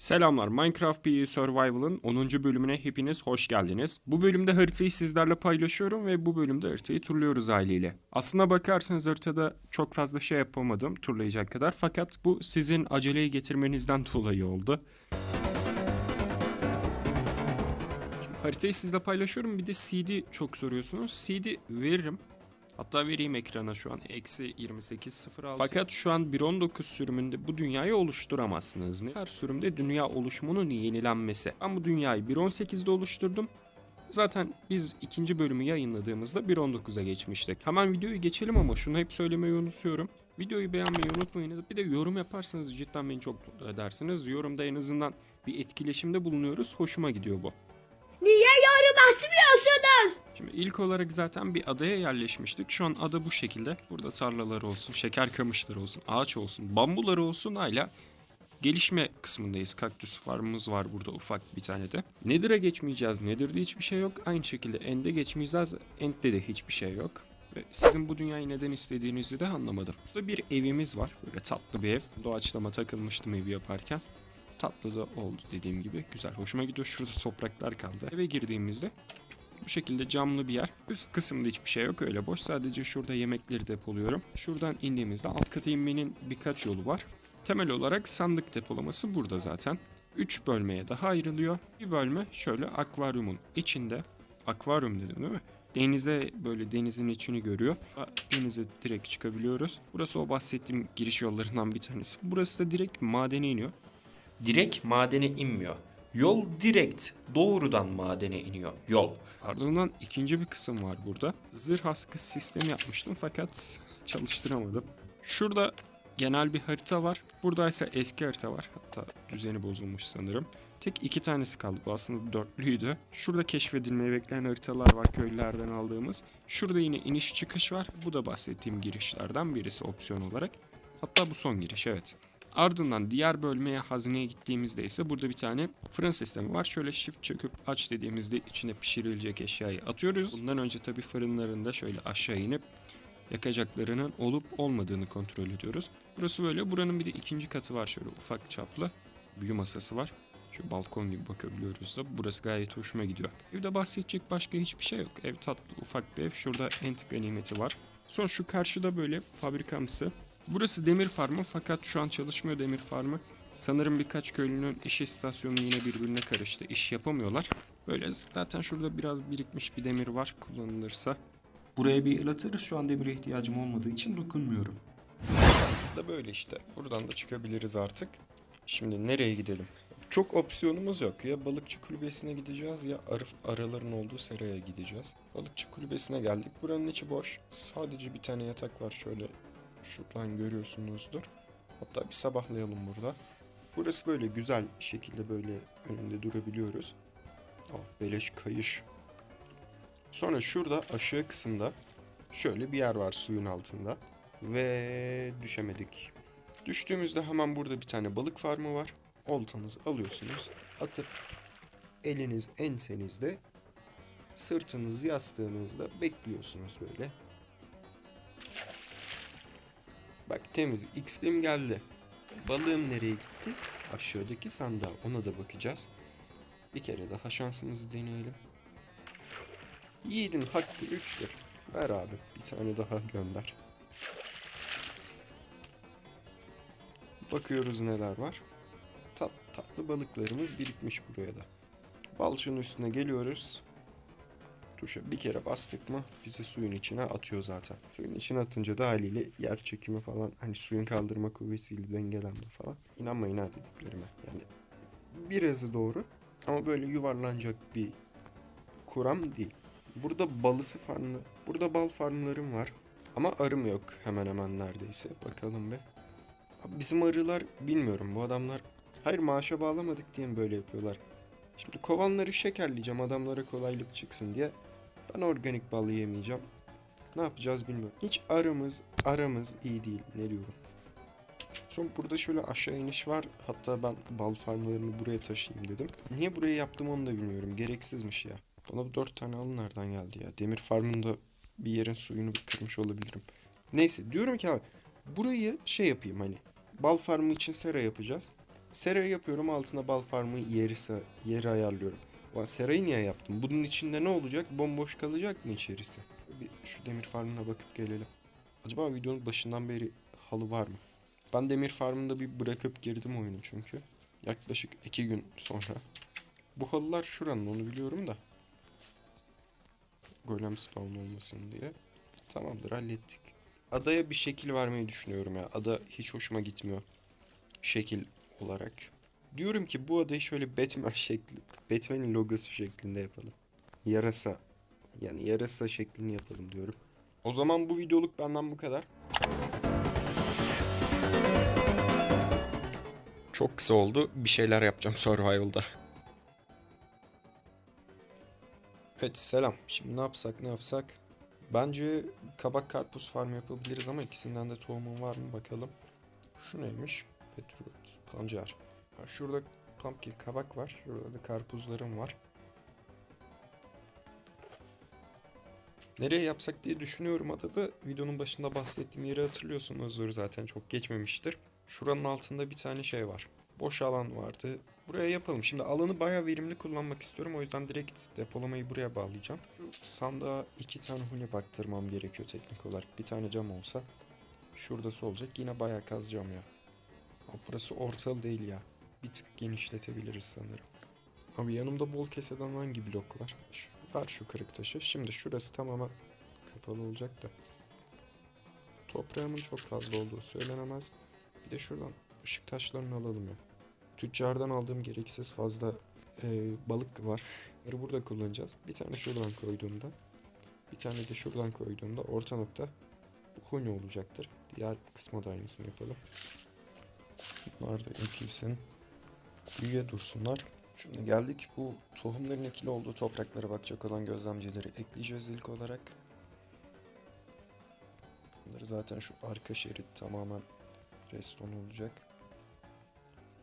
Selamlar, Minecraft PE Survival'ın 10. bölümüne hepiniz hoş geldiniz. Bu bölümde haritayı sizlerle paylaşıyorum ve bu bölümde haritayı turluyoruz haliyle. Aslına bakarsanız haritada çok fazla şey yapamadım turlayacak kadar fakat bu sizin aceleyi getirmenizden dolayı oldu. Şimdi haritayı sizle paylaşıyorum bir de CD çok soruyorsunuz. CD veririm. Hatta vereyim ekrana şu an. Eksi 28.06. Fakat şu an 1.19 sürümünde bu dünyayı oluşturamazsınız. Her sürümde dünya oluşumunun yenilenmesi. Ben bu dünyayı 1.18'de oluşturdum. Zaten biz ikinci bölümü yayınladığımızda 1.19'a geçmiştik. Hemen videoyu geçelim ama şunu hep söylemeyi unutuyorum. Videoyu beğenmeyi unutmayınız. Bir de yorum yaparsanız cidden beni çok mutlu edersiniz. Yorumda en azından bir etkileşimde bulunuyoruz. Hoşuma gidiyor bu. Niye yorum açmıyorsunuz? Şimdi ilk olarak zaten bir adaya yerleşmiştik. Şu an ada bu şekilde. Burada tarlaları olsun, şeker kamışları olsun, ağaç olsun, bambuları olsun hala gelişme kısmındayız. Kaktüs farmımız var burada ufak bir tane de. Nether'a geçmeyeceğiz. Nether'da hiçbir şey yok. Aynı şekilde End'e geçmeyeceğiz. End'de de hiçbir şey yok. Ve sizin bu dünyayı neden istediğinizi de anlamadım. Burada bir evimiz var. Böyle tatlı bir ev. Doğaçlama takılmıştım evi yaparken. Tatlı da oldu dediğim gibi. Güzel. Hoşuma gidiyor. Şurada topraklar kaldı. Eve girdiğimizde bu şekilde camlı bir yer. Üst kısımda hiçbir şey yok öyle boş. Sadece şurada yemekleri depoluyorum. Şuradan indiğimizde alt kata inmenin birkaç yolu var. Temel olarak sandık depolaması burada zaten. 3 bölmeye daha ayrılıyor. Bir bölme şöyle akvaryumun içinde. Akvaryum dedim değil mi? Denize böyle denizin içini görüyor. Denize direkt çıkabiliyoruz. Burası o bahsettiğim giriş yollarından bir tanesi. Burası da direkt madene iniyor. Direkt madene inmiyor. Yol direkt doğrudan madene iniyor. Yol. Ardından ikinci bir kısım var burada. Zırh askı sistemi yapmıştım fakat çalıştıramadım. Şurada genel bir harita var. Burada ise eski harita var. Hatta düzeni bozulmuş sanırım. Tek iki tanesi kaldı. Bu aslında dörtlüydü. Şurada keşfedilmeyi bekleyen haritalar var köylülerden aldığımız. Şurada yine iniş çıkış var. Bu da bahsettiğim girişlerden birisi opsiyon olarak. Hatta bu son giriş evet. Ardından diğer bölmeye hazineye gittiğimizde ise burada bir tane fırın sistemi var. Şöyle shift çöküp aç dediğimizde içine pişirilecek eşyayı atıyoruz. Bundan önce tabii fırınlarında şöyle aşağı inip yakacaklarının olup olmadığını kontrol ediyoruz. Burası böyle. Buranın bir de ikinci katı var şöyle ufak çaplı. Büyü masası var. Şu balkon gibi bakabiliyoruz da. Burası gayet hoşuma gidiyor. Evde bahsedecek başka hiçbir şey yok. Ev tatlı ufak bir ev. Şurada ent ganimeti var. Sonra şu karşıda böyle fabrikamsı. Burası demir farmı fakat şu an çalışmıyor demir farmı. Sanırım birkaç köylünün iş istasyonu yine birbirine karıştı. İş yapamıyorlar. Böyle zaten şurada biraz birikmiş bir demir var kullanılırsa. Buraya bir el atarız. Şu an demire ihtiyacım olmadığı için dokunmuyorum. Burası da böyle işte. Buradan da çıkabiliriz artık. Şimdi nereye gidelim? Çok opsiyonumuz yok. Ya balıkçı kulübesine gideceğiz ya arı, arıların olduğu seraya gideceğiz. Balıkçı kulübesine geldik. Buranın içi boş. Sadece bir tane yatak var şöyle. Şuradan görüyorsunuzdur. Hatta bir sabahlayalım burada. Burası böyle güzel şekilde böyle önünde durabiliyoruz. Oh, beleş kayış. Sonra şurada aşağı kısımda şöyle bir yer var suyun altında. Ve düşemedik. Düştüğümüzde hemen burada bir tane balık farmı var. Oltanızı alıyorsunuz. Atıp eliniz ensenizde sırtınız yastığınızda bekliyorsunuz böyle. Bak temiz XP'm geldi. Balığım nereye gitti? Aşağıdaki sandığa ona da bakacağız. Bir kere daha şansımızı deneyelim. Yiğidin hakkı 3'tür. Ver abi bir tane daha gönder. Bakıyoruz neler var. Tat, tatlı balıklarımız birikmiş buraya da. Balçığın üstüne geliyoruz. Tuşa bir kere bastık mı bizi suyun içine atıyor zaten. Suyun içine atınca da haliyle yer çekimi falan hani suyun kaldırma kuvvetiyle dengelenme falan. İnanmayın ha dediklerime. Yani birazı doğru ama böyle yuvarlanacak bir kuram değil. Burada balısı farmı, burada bal farmlarım var. Ama arım yok hemen hemen neredeyse. Bakalım be. Bizim arılar bilmiyorum bu adamlar hayır maaşa bağlamadık diye mi böyle yapıyorlar? Şimdi kovanları şekerleyeceğim adamlara kolaylık çıksın diye. Ben organik bal yemeyeceğim. Ne yapacağız bilmiyorum. Hiç aramız aramız iyi değil ne diyorum. Son burada şöyle aşağı iniş var. Hatta ben bal farmlarını buraya taşıyayım dedim. Niye buraya yaptım onu da bilmiyorum. Gereksizmiş ya. Bana bu dört tane alın nereden geldi ya? Demir farmında bir yerin suyunu kırmış olabilirim. Neyse diyorum ki abi burayı şey yapayım hani bal farmı için sera yapacağız. Serayı yapıyorum altına bal farmı yeri, yeri ayarlıyorum. Serayı niye yaptım? Bunun içinde ne olacak? Bomboş kalacak mı içerisi? Bir şu demir farmına bakıp gelelim. Acaba videonun başından beri halı var mı? Ben demir farmında bir bırakıp girdim oyunu çünkü. Yaklaşık iki gün sonra. Bu halılar şuranın onu biliyorum da. Golem spawn olmasın diye. Tamamdır hallettik. Adaya bir şekil vermeyi düşünüyorum ya. Ada hiç hoşuma gitmiyor. Şekil olarak. Diyorum ki bu adayı şöyle Batman şekli, Batman'in logosu şeklinde yapalım. Yarasa. Yani yarasa şeklini yapalım diyorum. O zaman bu videoluk benden bu kadar. Çok kısa oldu. Bir şeyler yapacağım Survival'da. Evet selam. Şimdi ne yapsak ne yapsak. Bence kabak karpuz farm yapabiliriz ama ikisinden de tohumum var mı bakalım. Şu neymiş? Petrol, pancar. Şurada pumpkin kabak var. Şurada da karpuzlarım var. Nereye yapsak diye düşünüyorum adada. Videonun başında bahsettiğim yeri hatırlıyorsunuzdur zaten çok geçmemiştir. Şuranın altında bir tane şey var. Boş alan vardı. Buraya yapalım. Şimdi alanı bayağı verimli kullanmak istiyorum. O yüzden direkt depolamayı buraya bağlayacağım. Sandığa iki tane huni baktırmam gerekiyor teknik olarak. Bir tane cam olsa. Şuradası olacak. Yine bayağı kazacağım ya. Burası ortalı değil ya. Bir tık genişletebiliriz sanırım. Abi yanımda bol keseden hangi blok var? Ver şu kırık taşı. Şimdi şurası tamamen kapalı olacak da. Toprağımın çok fazla olduğu söylenemez. Bir de şuradan ışık taşlarını alalım ya. Tüccardan aldığım gereksiz fazla e, balık var. Bunları burada kullanacağız. Bir tane şuradan koyduğumda, bir tane de şuradan koyduğumda orta nokta bu huni olacaktır. Diğer kısma da aynısını yapalım. Bunlar da ekilsin. Büyüye dursunlar. Şimdi geldik bu tohumların ekili olduğu topraklara bakacak olan gözlemcileri ekleyeceğiz ilk olarak. Bunları zaten şu arka şerit tamamen reston olacak.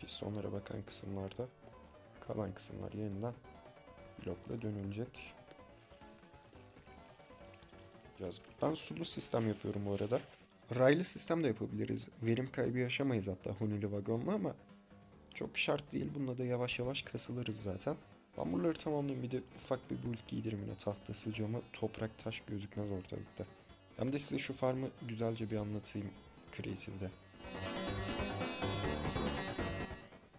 Pistonlara bakan kısımlarda kalan kısımlar yeniden blokla dönülecek. Ben sulu sistem yapıyorum bu arada. Raylı sistem de yapabiliriz. Verim kaybı yaşamayız hatta hunili vagonla ama çok şart değil. Bununla da yavaş yavaş kasılırız zaten. Ben buraları tamamlayayım. Bir de ufak bir build giydiririm yine. Tahtası, camı, toprak, taş gözükmez ortalıkta. Hem de size şu farmı güzelce bir anlatayım Creative'de.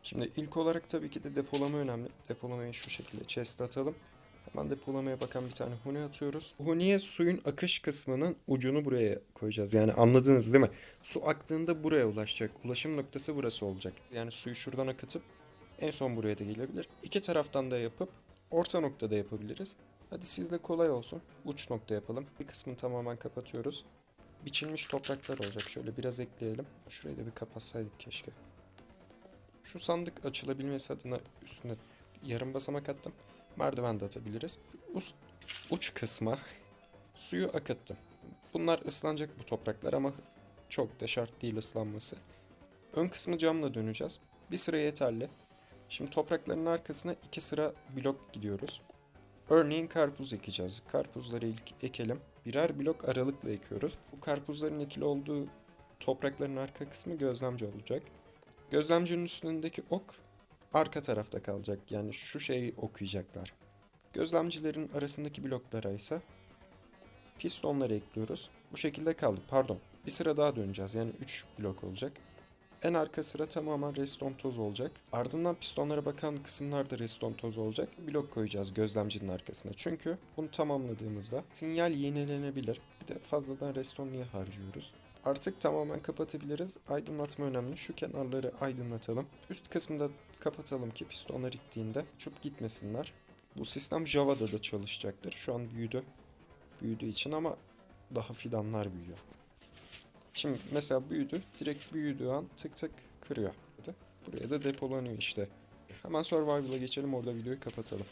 Şimdi ilk olarak tabii ki de depolama önemli. Depolamayı şu şekilde chest'e atalım. Hemen depolamaya bakan bir tane huni atıyoruz. Huniye suyun akış kısmının ucunu buraya koyacağız. Yani anladınız değil mi? Su aktığında buraya ulaşacak. Ulaşım noktası burası olacak. Yani suyu şuradan akıtıp en son buraya da gelebilir. İki taraftan da yapıp orta noktada yapabiliriz. Hadi sizle kolay olsun. Uç nokta yapalım. Bir kısmını tamamen kapatıyoruz. Biçilmiş topraklar olacak. Şöyle biraz ekleyelim. Şurayı da bir kapatsaydık keşke. Şu sandık açılabilmesi adına üstüne yarım basamak attım. Merdiven de atabiliriz. Us- uç kısma suyu akıttım. Bunlar ıslanacak bu topraklar ama çok da şart değil ıslanması. Ön kısmı camla döneceğiz. Bir sıra yeterli. Şimdi toprakların arkasına iki sıra blok gidiyoruz. Örneğin karpuz ekeceğiz. Karpuzları ilk ekelim. Birer blok aralıkla ekiyoruz. Bu karpuzların ekili olduğu toprakların arka kısmı gözlemci olacak. Gözlemcinin üstündeki ok arka tarafta kalacak. Yani şu şeyi okuyacaklar. Gözlemcilerin arasındaki bloklara ise pistonları ekliyoruz. Bu şekilde kaldı. Pardon. Bir sıra daha döneceğiz. Yani 3 blok olacak. En arka sıra tamamen reston toz olacak. Ardından pistonlara bakan kısımlarda reston toz olacak. Blok koyacağız gözlemcinin arkasına. Çünkü bunu tamamladığımızda sinyal yenilenebilir. Bir de fazladan reston niye harcıyoruz? Artık tamamen kapatabiliriz. Aydınlatma önemli. Şu kenarları aydınlatalım. Üst kısmı da kapatalım ki pistonlar ittiğinde uçup gitmesinler. Bu sistem Java'da da çalışacaktır. Şu an büyüdü. Büyüdüğü için ama daha fidanlar büyüyor. Şimdi mesela büyüdü. Direkt büyüdüğü an tık tık kırıyor. Buraya da depolanıyor işte. Hemen Survival'a geçelim orada videoyu kapatalım.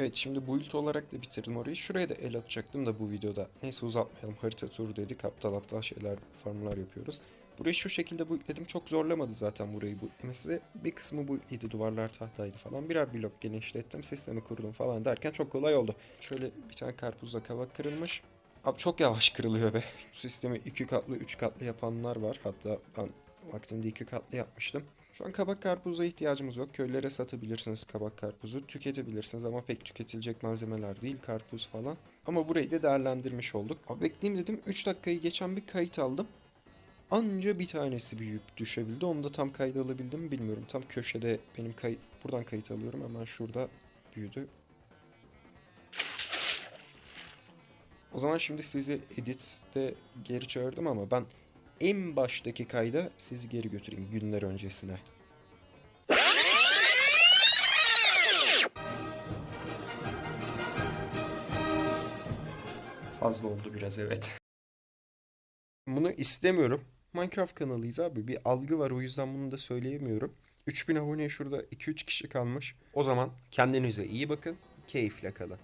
Evet şimdi build olarak da bitirdim orayı. Şuraya da el atacaktım da bu videoda. Neyse uzatmayalım. Harita turu dedik. Aptal aptal şeyler, farmlar yapıyoruz. Burayı şu şekilde buildledim. Çok zorlamadı zaten burayı buildlemesi. Bir kısmı buildliydi. Duvarlar tahtaydı falan. Birer blok genişlettim. Sistemi kurdum falan derken çok kolay oldu. Şöyle bir tane karpuzla kavak kırılmış. Abi çok yavaş kırılıyor be. Sistemi iki katlı, üç katlı yapanlar var. Hatta ben Vaktinde iki katlı yapmıştım. Şu an kabak karpuza ihtiyacımız yok. Köylere satabilirsiniz kabak karpuzu. Tüketebilirsiniz ama pek tüketilecek malzemeler değil karpuz falan. Ama burayı da değerlendirmiş olduk. Abi bekleyeyim dedim. 3 dakikayı geçen bir kayıt aldım. Anca bir tanesi büyüyüp düşebildi. Onu da tam kayıt alabildim mi bilmiyorum. Tam köşede benim kayıt... Buradan kayıt alıyorum. Hemen şurada büyüdü. O zaman şimdi sizi editte geri çağırdım ama ben en baştaki kayda sizi geri götüreyim günler öncesine. Fazla oldu biraz evet. Bunu istemiyorum. Minecraft kanalıyız abi. Bir algı var o yüzden bunu da söyleyemiyorum. 3000 aboneye şurada 2-3 kişi kalmış. O zaman kendinize iyi bakın. Keyifle kalın.